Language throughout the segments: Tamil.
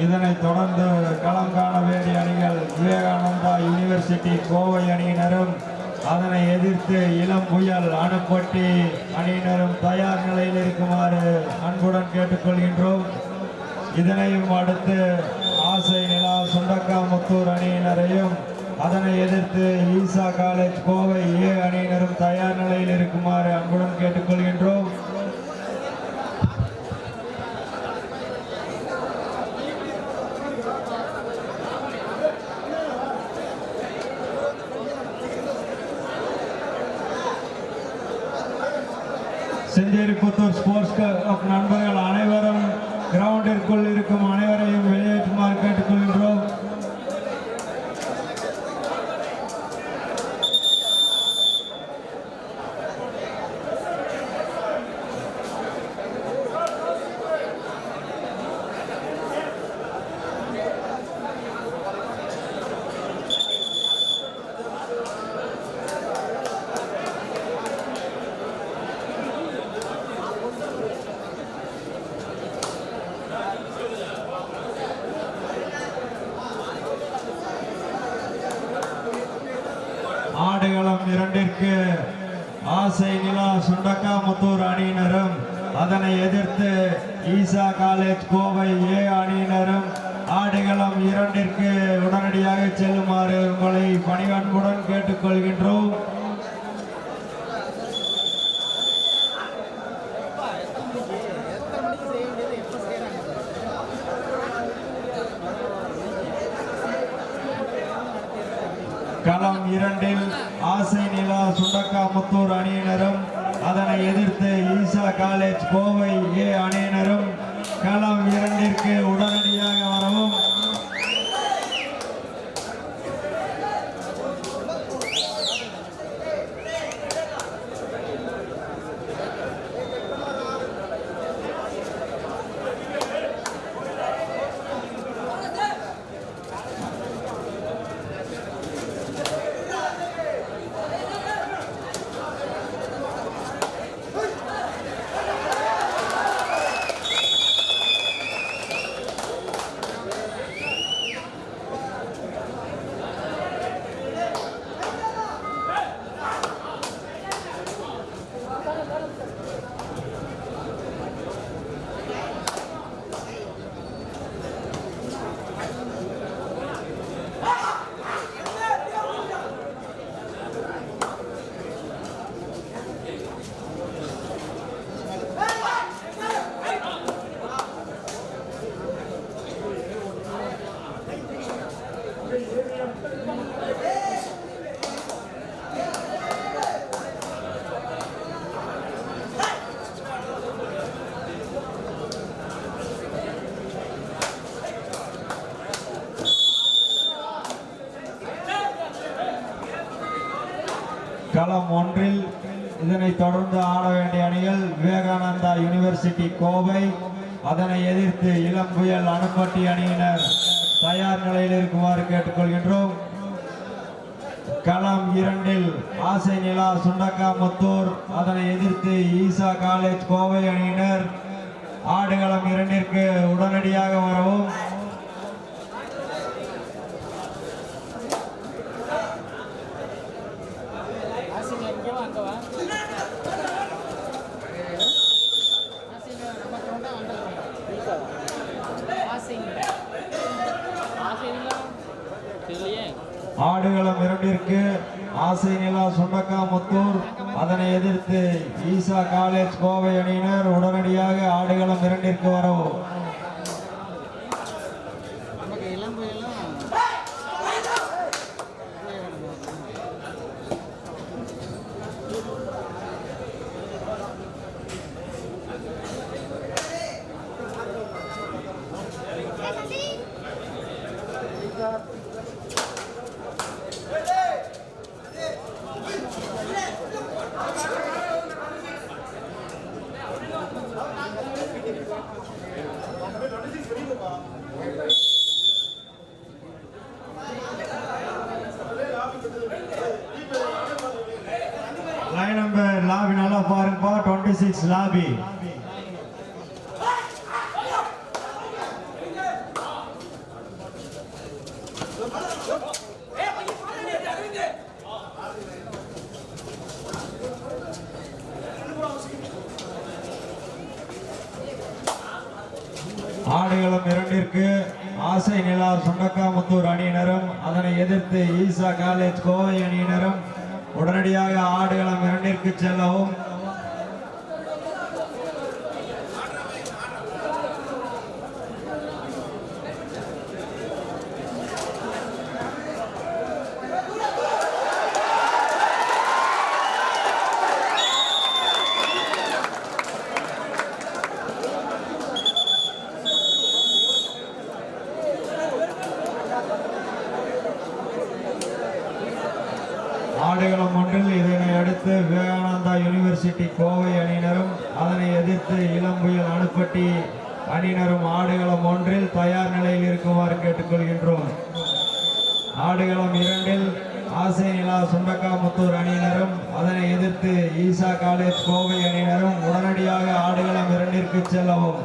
இதனைத் தொடர்ந்து களம் காண வேண்டிய அணிகள் விவேகானந்தா யுனிவர்சிட்டி கோவை அணியினரும் அதனை எதிர்த்து இளம் புயல் அணுப்பட்டி அணியினரும் தயார் நிலையில் இருக்குமாறு அன்புடன் கேட்டுக்கொள்கின்றோம். இதனையும் அடுத்து ஆசை நிலா சுண்டக்காமுத்தூர் அணியினரையும் அதனை எதிர்த்து ஈசா காலேஜ் கோவை ஏ அணியினரும் தயார் நிலையில் இருக்குமாறு அன்புடன் கேட்டுக்கொள்கின்றோம். செஞ்சேரிப்புத்தூர் ஸ்போர்ட்ஸ் கிளப் நண்பர்கள் அனைவரும் கிரவுண்டிற்குள் இருக்கும் அனைவரையும் வெளியேற்றுமாறு கேட்டுக்கொள்கின்றோம் ஆடுகளம் இரண்டிற்கு ஆசை நிலா சுண்டக்காமுத்தூர் அணியினரும் அதனை எதிர்த்து ஈசா காலேஜ் கோவை ஏ அணியினரும் ஆடுகளம் இரண்டிற்கு உடனடியாக செல்லுமாறு உங்களை பணிவன்புடன் கேட்டுக்கொள்கின்றோம் களம் இரண்டில் ஆசை நிலா சுண்டக்காமுத்தூர் அணியினரும் அதனை எதிர்த்து ஈசா காலேஜ் கோவை ஏ அணியினரும் களம் இரண்டிற்கு உடனடி வரவும் களம் ஒன்றில் இதனைத் தொடர்ந்து ஆட வேண்டிய அணிகள் விவேகானந்தா யுனிவர்சிட்டி கோவை. அதனை எதிர்த்து இளம் புயல் அணுப்பட்டி அணியினர் தயார் நிலையில் இருக்குமாறு கேட்டுக்கொள்கின்றோம். களம் இரண்டில் ஆசை நிலா சுண்டக்காமுத்தூர் அதனை எதிர்த்து ஈசா காலேஜ் கோவை அணியினர். ஆடுகளம் இரண்டிற்கு உடனடியாக வரவும். ஆடுகளம் இரண்டிற்கு ஆசை நிலா சுண்டக்காமுத்தூர் அதனை எதிர்த்து ஈசா காலேஜ் கோவை அணியினர் உடனடியாக ஆடுகளம் இரண்டிற்கு வரவும். டுவெண்ட்டி ஆடுகளம் இரண்டிற்கு ஆசை நிலா சுண்டக்காமுத்தூர் அணியினரும் அதனை எதிர்த்து ஈசா காலேஜ் கோவை அணியினரும் உடனடியாக ஆடுகளம் இரண்டிற்கு செல்லவும் ஆடுகளம் ஒன்றில் இதனை அடுத்து விவேகானந்தா யுனிவர்சிட்டி கோவை அணியினரும் அதனை எதிர்த்து இளம்புயல் அணுப்பட்டி அணியினரும் ஆடுகளம் ஒன்றில் தயார் நிலையில் கொள்கின்றோம். ஆடுகளம் இரண்டில் ஆசை நிலா சுண்டக்காமுத்தூர் அணியினரும் அதனை எதிர்த்து ஈசா காலேஜ் கோவை அணியினரும் உடனடியாக ஆடுகளம் இரண்டிற்கு செல்லவும்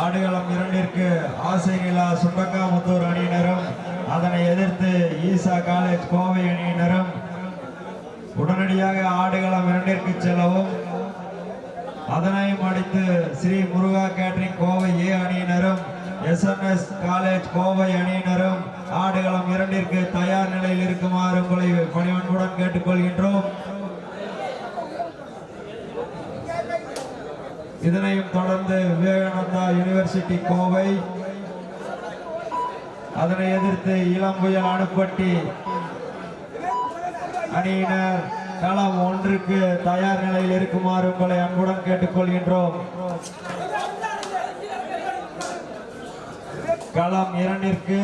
ஆடுகளம் இரண்டிற்கு ஆசை நிலா சுண்டக்காமுத்தூர் அணியினரும் அதனை எதிர்த்து ஈசா காலேஜ் கோவை அணியினரும் உடனடியாக ஆடுகளம் இரண்டிற்கு செல்லவும். அதனையும் அடித்து ஸ்ரீ முருகா கேட்டரிங் கோவை ஏ அணியினரும் எஸ்என்எஸ் காலேஜ் கோவை அணியினரும் ஆடுகளம் இரண்டிற்கு தயார் நிலையில் இருக்குமாறு உங்களை பணிவன்புடன் கேட்டுக்கொள்கின்றோம். இதனையும் தொடர்ந்து விவேகானந்தா யுனிவர்சிட்டி கோவை அதனை எதிர்த்து இளம்புயல் அணுப்பட்டி அணியினர் களம் ஒன்றுக்கு தயார் நிலையில் இருக்குமாறு உங்களை அன்புடன் கேட்டுக்கொள்கின்றோம். களம் இரண்டிற்கு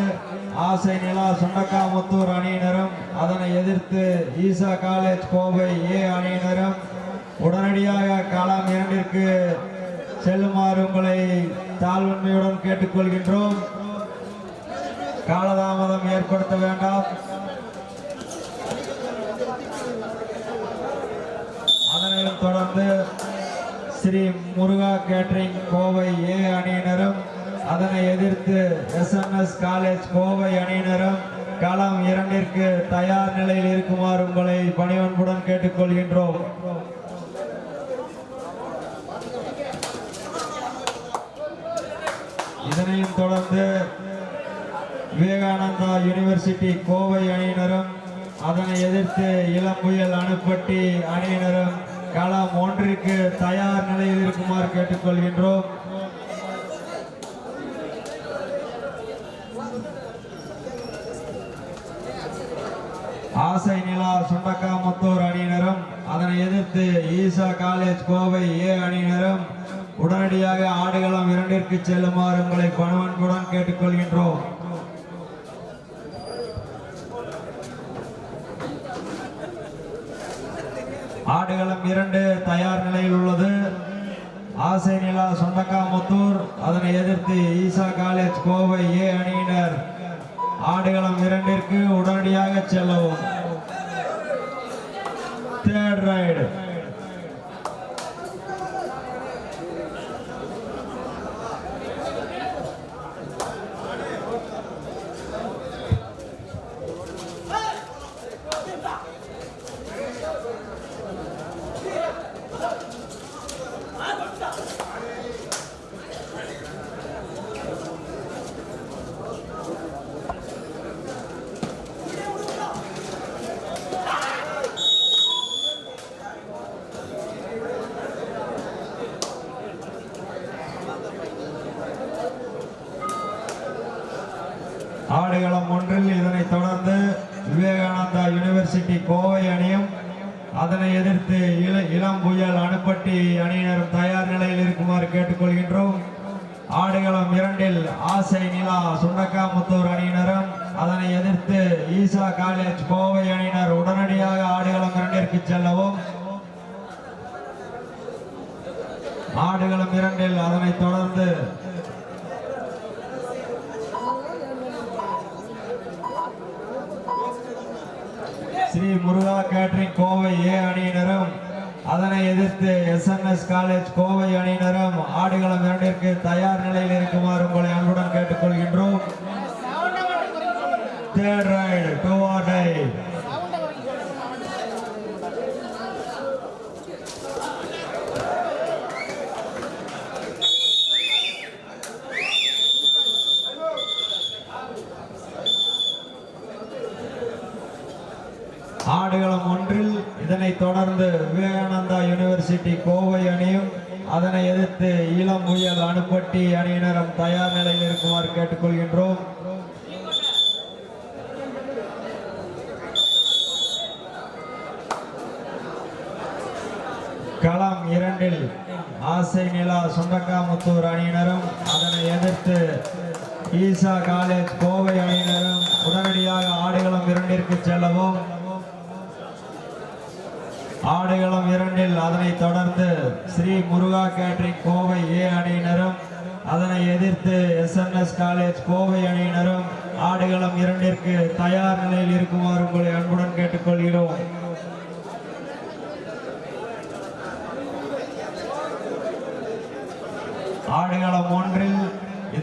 ஆசை நிலா சுண்டக்காமுத்தூர் அணியினரும் அதனை எதிர்த்து ஈசா காலேஜ் கோவை ஏ அணியினரும் உடனடியாக களம் இரண்டிற்கு செல்லுமாறு உங்களை தாழ்வன்மையுடன் கேட்டுக்கொள்கின்றோம். காலதாமதம் ஏற்படுத்த வேண்டாம். அதனையும் தொடர்ந்து ஸ்ரீ முருகா கேட்ரிங் கோவை ஏ அணியினரும் அதனை எதிர்த்து எஸ்என்எஸ் காலேஜ் கோவை அணியினரும் களம் இரண்டிற்கு தயார் நிலையில் இருக்குமாறு உங்களை பணிவன்புடன் கேட்டுக்கொள்கின்றோம். இதனையும் தொடர்ந்து விவேகானந்தா யூனிவர்சிட்டி கோவை அணியினரும் அதனை எதிர்த்து இளம்புயல் அணுப்பட்டி அணியினரும் களம் ஒன்றிற்கு தயார் நிலையில் இருக்குமாறு கேட்டுக்கொள்கின்றோம். ஆசை நிலா சுண்டக்காமுத்தூர் அணியினரும் அதனை எதிர்த்து ஈசா காலேஜ் கோவை ஏ அணியினரும் உடனடியாக ஆடுகளம் இரண்டிற்கு செல்லுமாறு உங்களை பணவன்புடன் கேட்டுக்கொள்கின்றோம். ஆடுகளம் இரண்டு தயார் நிலையில் உள்ளது. ஆசை நிலா சொந்தக்காமுத்தூர் அதனை எதிர்த்து ஈசா காலேஜ் கோவை ஏ அணியினர். ஆடுகளம் இரண்டிற்கு உடனடியாக செல்லவும். தேர்ட் ரைடு ஆடுகளம் ஒன்றில் இதனைத் தொடர்ந்து விவேகானந்தா யுனிவர்சிட்டி கோவை அணியும் அதனை எதிர்த்து இள இளம் புயல் அணுப்பட்டி அணியினரும் தயார் நிலையில் இருக்குமாறு கேட்டுக்கொள்கின்றோம். ஆடுகளம் இரண்டில் ஆசை நிலா சுண்டக்காமுத்தூர் அணியினரும் அதனை எதிர்த்து ஈசா காலேஜ் கோவை அணியினர் உடனடியாக ஆடுகளம் இரண்டிற்கு செல்லவும். ஆடுகளம் இரண்டில் அதனைத் தொடர் ஸ்ரீ முருகா கேட்ரிங் கோவை ஏ அணியினரும் அதனை எதிர்த்து எஸ்என்எஸ் காலேஜ் கோவை அணியினரும் ஆடுகளம் இரண்டிற்கு தயார் நிலையில் இருக்குமாறு உங்களை அன்புடன் கேட்டுக்கொள்கின்றோம். Third ride two or tie சவுண்டை குறைக்க சொல்லுங்க ஆடுகளம் ஒன்றில் இதனைத் தொடர்ந்து விவேகானந்தா யுனிவர்சிட்டி கோவை அணியும் அதனை இளம் புயல் அணுப்பட்டி அணியினரும் தயார் நிலையில் இருக்குமாறு கேட்டுக்கொள்கின்றோம். களம் இரண்டில் ஆசை நிலா சுண்டக்காமுத்தூர் அணியினரும் அதனை எதிர்த்து ஈசா காலேஜ் கோவை அணியினரும் உடனடியாக ஆடுகளம் இரண்டிற்கு செல்லவும். ஆடுகளம் இரண்டில் அதனை தொடர்ந்து ஸ்ரீ முருகா கேட்ரிங் கோவை ஏ அணியினரும் அதனை எதிர்த்து எஸ்என்எஸ் காலேஜ் கோவை அணியினரும் ஆடுகளம் இரண்டிற்கு தயார் நிலையில் இருக்குமாறு உங்களை அன்புடன் கேட்டுக்கொள்கிறோம். ஆடுகளம் ஒன்றில்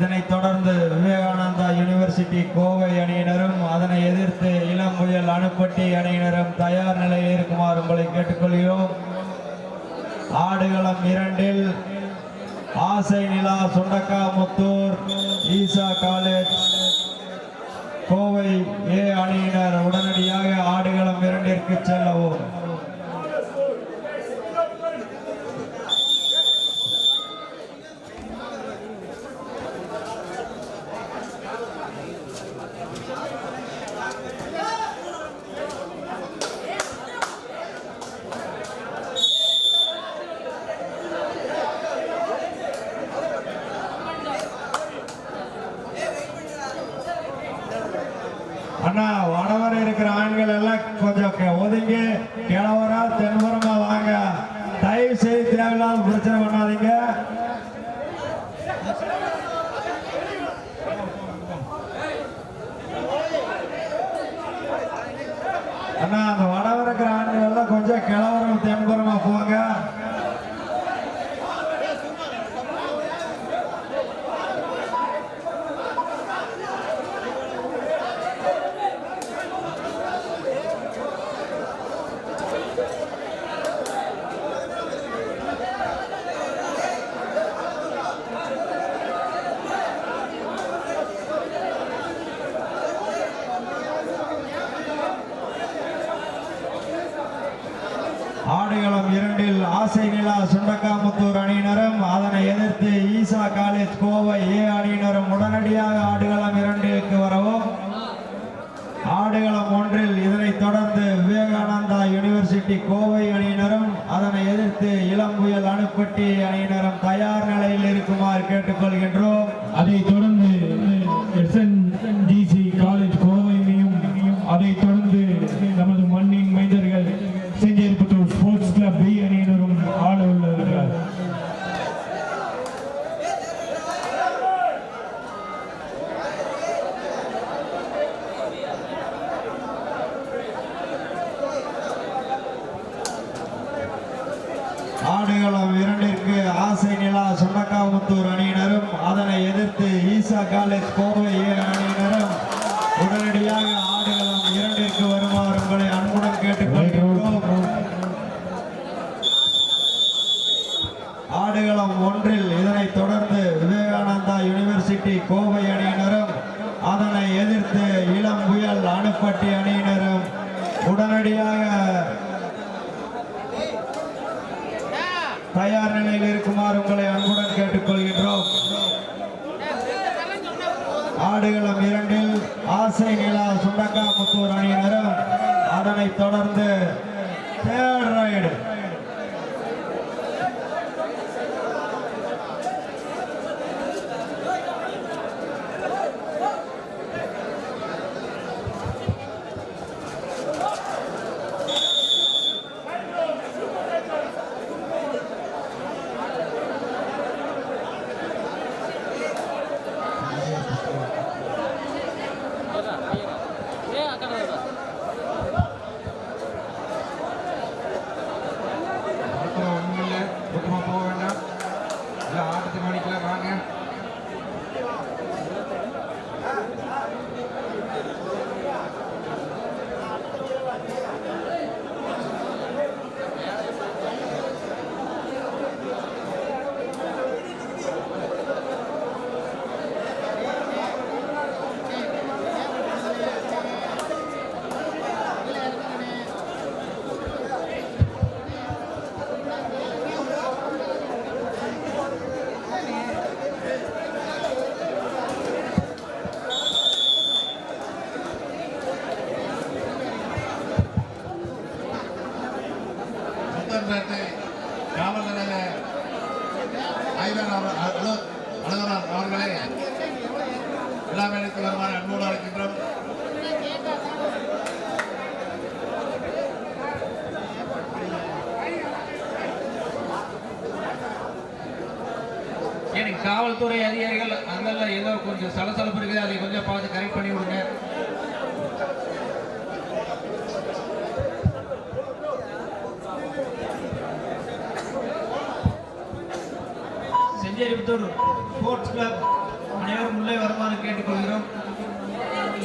இதனைத் தொடர்ந்து விவேகானந்தா யுனிவர்சிட்டி கோவை அணியினரும் அதனை எதிர்த்து இளம் புயல் அணுப்பட்டி அணியினரும் தயார் நிலையில் இருக்குமாறு உங்களை கேட்டுக்கொள்கிறோம். ஆடுகளம் இரண்டில் ஆசை நிலா சுண்டக்காமுத்தூர் ஈசா காலேஜ். கோவை ஏ அணியினர் உடனடியாக ஆடுகளம் இரண்டிற்கு செல்லவும். que ahora tenemos ஆடுகளம் இரண்டில் ஆசை நிலா சுண்டக்காமுத்தூர் அணியினரும் அதனை எதிர்த்து ஈசா காலேஜ் கோவை ஏ அணியினரும் உடனடியாக ஆடுகளம் இரண்டிற்கு வரவும். ஆடுகளம் ஒன்றில் இதனைத் தொடர்ந்து விவேகானந்தா யூனிவர்சிட்டி கோவை அணியினரும் அதனை எதிர்த்து இளம் புயல் அணுப்பட்டி அணியினரும் தயார் நிலையில் இருக்குமாறு கேட்டுக்கொள்கின்றோம். அதைத் தொடர்ந்து எஸ்என்ஜிசி காலேஜ் கோவையிலையும் அதைத் தொடர்ந்து நமது மண்ணின் மைந்தர்கள் செஞ்சேரிப்பட்டூர் ஸ்போர்ட்ஸ் கிளப் பி அணியினரும் ஆட உள்ளார்கள் ஆடுகளம் இரண்டிற்கு ஆசை நிலா சொன்னக்காமுத்தூர் அணியினரும் அதனை எதிர்த்து ஈசா காலேஜ் கோவை ஏ அணியினரும் உடனடியாக ஆடுகளம் அதிகாரிகள் அங்கெல்லாம் ஏதோ கொஞ்சம் சலசலப்பு இருக்குது அதை கொஞ்சம் பார்த்து கரெக்ட் பண்ணி விடுங்க. செஞ்சேரிபுத்தூர் ஸ்போர்ட்ஸ் கிளப் அனைவரும் உள்ளே வருமாறு கேட்டுக்கொள்கிறோம்.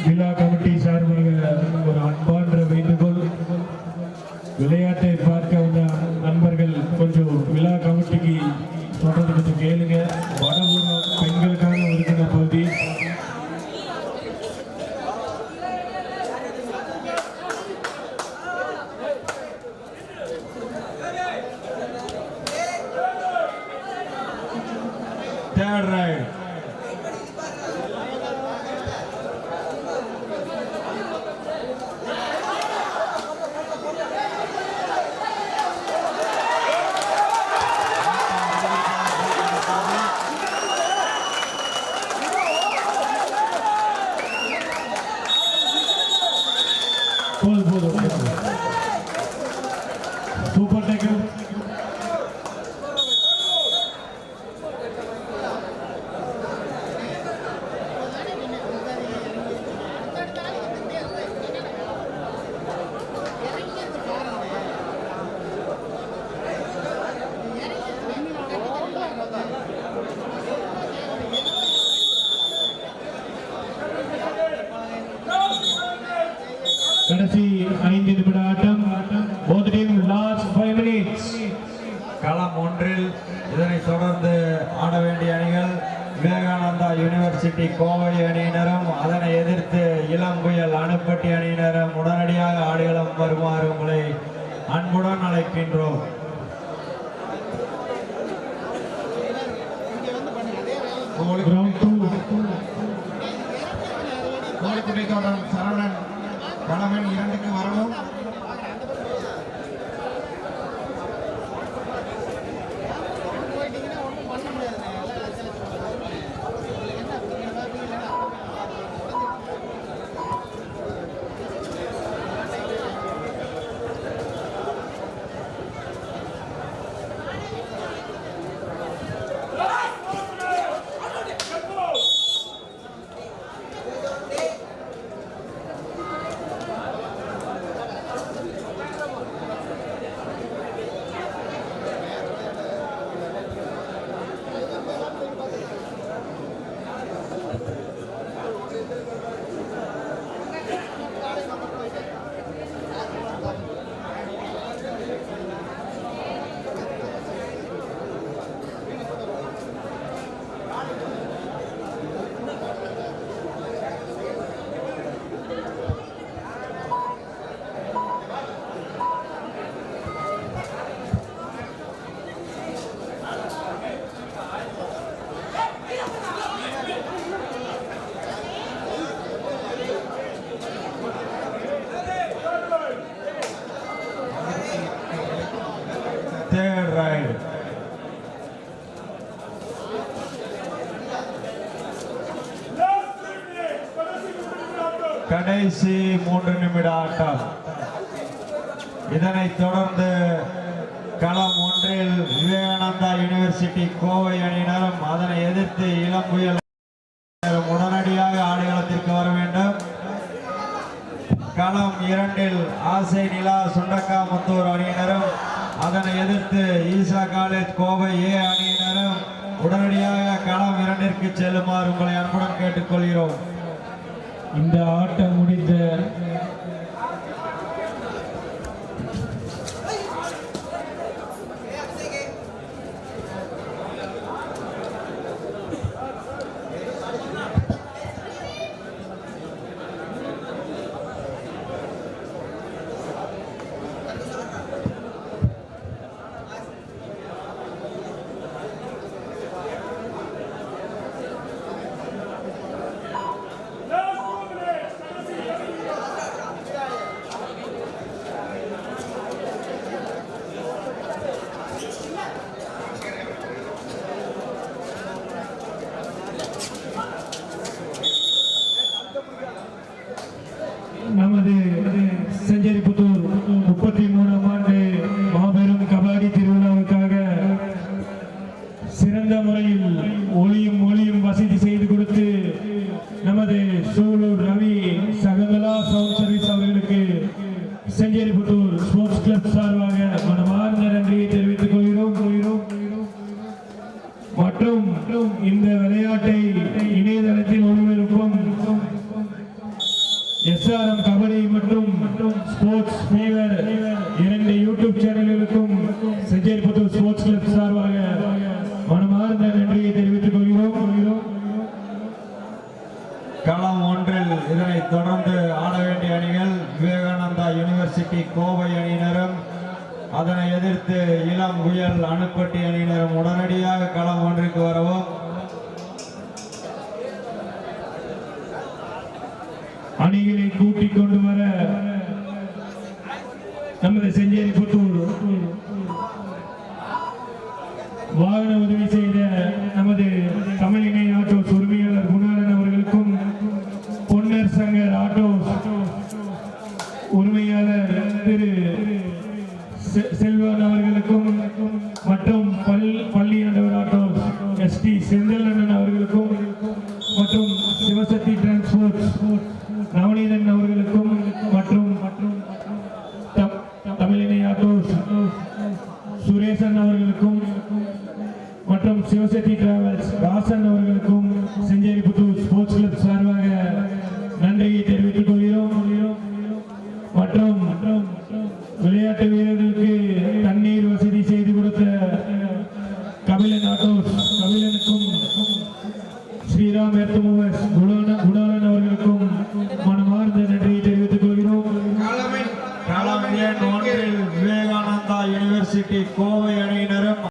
விழா கமிட்டி சார்பாக ஒரு அன்பான்ற வேண்டுகோள். விளையாட்டை கடைசி ஐந்து நிமிட ஆட்டம் both team last five minutes களம் ஒன்றில் இதனைத் தொடர்ந்து ஆட வேண்டிய அணிகள் விவேகானந்தா யூனிவர்சிட்டி கோவை அணியினரும் அதனை எதிர்த்து இளம் புயல் அணுப்பட்டி அணியினரும் உடனடியாக ஆடுகளம் வருமாறு உங்களை அன்புடன் அழைக்கின்றோம். சரவணன் கடைசி மூன்று நிமிட ஆட்டம். இதனைத் தொடர்ந்து களம் ஒன்றில் விவேகானந்தா யூனிவர்சிட்டி கோவை அணியினரும் அதனை எதிர்த்து இளம் உடனடியாக ஆடுகளத்திற்கு வர வேண்டும். களம் இரண்டில் ஆசை நிலா சுண்டக்காமுத்தூர் அணியினரும் அதனை எதிர்த்து ஈசா காலேஜ் கோவை ஏ அணியினரும் உடனடியாக களம் இரண்டிற்கு செல்லுமாறு உங்களை அன்புடன் கேட்டுக்கொள்கிறோம். இந்த ஆட்டம் முடிந்த